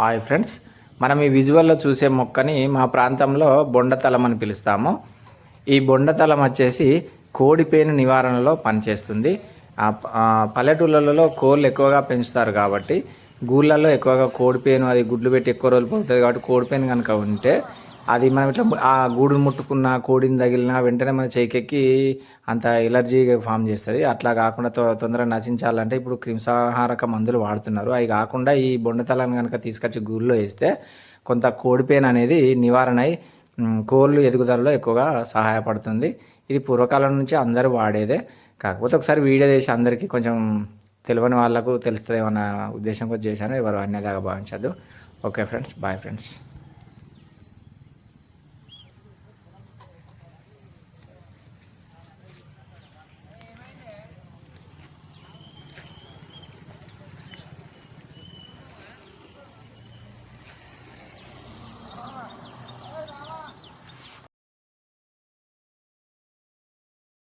Hi friends మనం ఈ విజువల్లో చూసే మొక్కని మా ప్రాంతంలో బొండతలం అని పిలుస్తాము. ఈ బొండతలం వచ్చేసి కోడిపేను నివారణలో పనిచేస్తుంది. పల్లెటూళ్ళలో కోళ్ళు ఎక్కువగా పెంచుతారు కాబట్టి గూళ్ళల్లో ఎక్కువగా కోడిపేను అది గుడ్లు పెట్టి ఎక్కువ రోజులు పోతుంది కాబట్టి కోడిపేను కనుక ఉంటే అది మనం ఇట్లా ఆ గూడును ముట్టుకున్న కోడిని తగిలిన వెంటనే మన చేకెక్కి అంత ఎలర్జీ ఫామ్ చేస్తుంది. అట్లా కాకుండా తొ- తొందరగా నశించాలంటే ఇప్పుడు క్రిమిసంహారక మందులు వాడుతున్నారు. అవి కాకుండా ఈ బొండతలను కనుక తీసుకొచ్చి గూళ్ళో వేస్తే కొంత కోడిపేను అనేది నివారణ అయి కోళ్ళు ఎదుగుదలలో ఎక్కువగా సహాయపడుతుంది. ఇది పూర్వకాలం నుంచి అందరూ వాడేదే. కాకపోతే ఒకసారి వీడియో చేసి అందరికీ కొంచెం తెలియని వాళ్ళకు తెలుస్తుంది అన్న కూడా చేశాను. ఎవరు అన్యదాగా భావించద్దు. Okay friends. Bye friends.